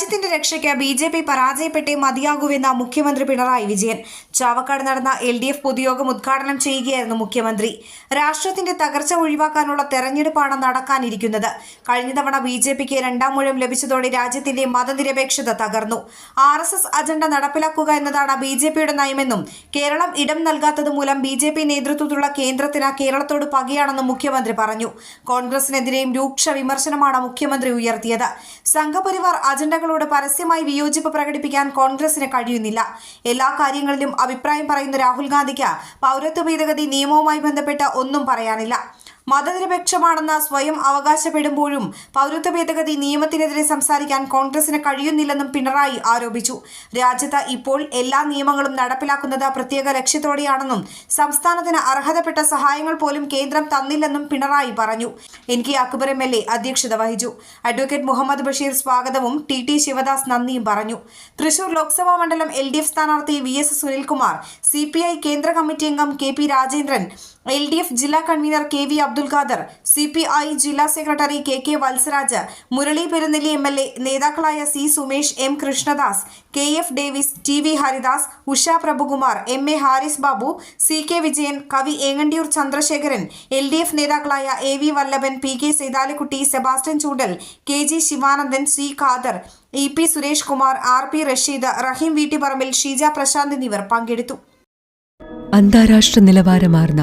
രാജ്യത്തിന്റെ രക്ഷയ്ക്ക് B J P പരാജയപ്പെട്ടേ മതിയാകൂവെന്ന മുഖ്യമന്ത്രി പിണറായി വിജയൻ. ചാവക്കാട് നടന്ന എൽ ഡി എഫ് പൊതുയോഗം ഉദ്ഘാടനം ചെയ്യുകയായിരുന്നു മുഖ്യമന്ത്രി. രാഷ്ട്രത്തിന്റെ തകർച്ച ഒഴിവാക്കാനുള്ള തെരഞ്ഞെടുപ്പാണ് നടക്കാനിരിക്കുന്നത്. കഴിഞ്ഞ തവണ ബി ജെ പിക്ക് രണ്ടാം മൂഴം ലഭിച്ചതോടെ രാജ്യത്തിന്റെ മതനിരപേക്ഷത തകർന്നു. ആർ എസ് എസ് അജണ്ട നടപ്പിലാക്കുക എന്നതാണ് ബി ജെ പിയുടെ നയമെന്നും കേരളം ഇടം നൽകാത്തത് മൂലം ബി ജെ പി നേതൃത്വത്തിലുള്ള കേന്ദ്രത്തിന് കേരളത്തോട് പകയാണെന്നും മുഖ്യമന്ത്രി പറഞ്ഞു. കോൺഗ്രസിനെതിരെയും രൂക്ഷ വിമർശനമാണ് മുഖ്യമന്ത്രി ഉയർത്തിയത്. സംഘപരിവാർ അജണ്ടകളോട് പരസ്യമായി വിയോജിപ്പ് പ്രകടിപ്പിക്കാൻ കോൺഗ്രസിന് കഴിയുന്നില്ല. എല്ലാ കാര്യങ്ങളിലും അഭിപ്രായം പറയുന്ന രാഹുൽ ഗാന്ധിക്ക് പൗരത്വ ഭേദഗതി നിയമവുമായി ബന്ധപ്പെട്ട് ഒന്നും പറയാനില്ല. മതനിരപേക്ഷമാണെന്ന് സ്വയം അവകാശപ്പെടുമ്പോഴും പൗരത്വ ഭേദഗതി നിയമത്തിനെതിരെ സംസാരിക്കാൻ കോൺഗ്രസിന് കഴിയുന്നില്ലെന്നും പിണറായി ആരോപിച്ചു. രാജ്യത്ത് ഇപ്പോൾ എല്ലാ നിയമങ്ങളും നടപ്പിലാക്കുന്നത് പ്രത്യേക ലക്ഷ്യത്തോടെയാണെന്നും സംസ്ഥാനത്തിന് അർഹതപ്പെട്ട സഹായങ്ങൾ പോലും കേന്ദ്രം തന്നില്ലെന്നും പിണറായി പറഞ്ഞു. N K Akbar M L A അധ്യക്ഷത വഹിച്ചു. അഡ്വക്കേറ്റ് മുഹമ്മദ് ബഷീർ സ്വാഗതവും ടി ടി ശിവദാസ് നന്ദിയും പറഞ്ഞു. തൃശൂർ ലോക്സഭാ മണ്ഡലം എൽ ഡി എഫ് സ്ഥാനാർത്ഥി V S Sunilkumar C P I കേന്ദ്ര കമ്മിറ്റി അംഗം K P Rajendran L D F ജില്ലാ convener K V Abdul Khader C P I ജില്ലാ secretary K K Valsaraj Murali Perunnelli M L A നേതാക്കളായ C Sumesh M Krishnadas K F Davis T V Haridas Usha Prabhukumar M A Haris Babu C K Vijayan കവി Engandiyur Chandrasekharan L D F നേതാക്കളായ A V Vallabhan P K Sethalikutty Sebastian Choondal K G Sivanandan C Khader E P Suresh Kumar R P Rasheed Raheem Veettipparambil Sheeja Prashanth എന്നിവർ പങ്കെടുത്തു. അന്താരാഷ്ട്ര നിലവാരമാർന്ന